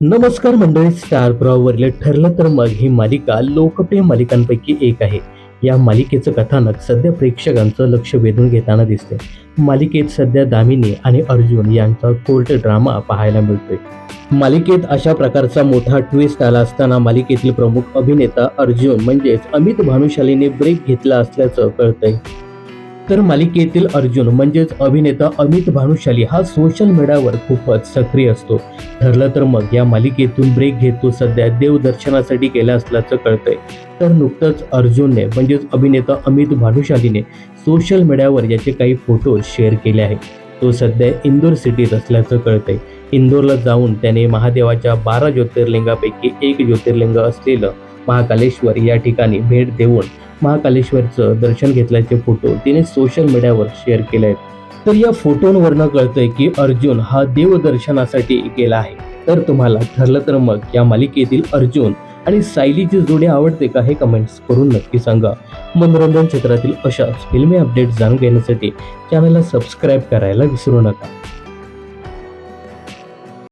नमस्कार मंडळी स्टार प्रवाहवरील ठरलं तर मग ही मालिका लोकप्रिय मालिकांपैकी एक आहे. या मालिकेचं कथानक सध्या प्रेक्षकांचं लक्ष वेधून घेताना दिसते मालिकेत सध्या दामिनी आणि अर्जुन यांचा कोर्ट ड्रामा पाहायला मिळतोय. मालिकेत अशा प्रकारचा मोठा ट्विस्ट आला असताना मालिकेतील प्रमुख अभिनेता अर्जुन म्हणजेच अमित भानुशालीने ब्रेक घेतला असल्याचं कळतंय. तर मालिकेतील अर्जुन म्हणजेच अभिनेता अमित भानुशाली हा सोशल मीडियावर खूपच सक्रिय असतो. ठरलं तर मग या मालिकेतून ब्रेक घेत. तो सध्या देवदर्शनासाठी गेला असल्याचं कळतंय. तर नुकतंच अर्जुनने म्हणजेच अभिनेता अमित भानुशालीने सोशल मीडियावर याचे काही फोटो शेअर केले आहेत. तो सध्या इंदोर सिटीत असल्याचं कळतंय. इंदोरला जाऊन त्याने महादेवाच्या बारा ज्योतिर्लिंगापैकी एक ज्योतिर्लिंग असलेलं महाकालेश्वर या ठिकाणी भेट देऊन महाकालेश्वरचं दर्शन घेतल्याचे फोटो तिने सोशल मीडियावर शेअर केले आहेत तर या फोटोंवरनं कळतंय की अर्जुन हा देवदर्शनासाठी गेला आहे. तर तुम्हाला ठरलं तर मग या मालिकेतील अर्जुन आणि सायलीची जोडी आवडते का हे कमेंट्स करून नक्की सांगा. मनोरंजन क्षेत्रातील अशाच फिल्मी अपडेट जाणून घेण्यासाठी चॅनलला सबस्क्राईब करायला विसरू नका.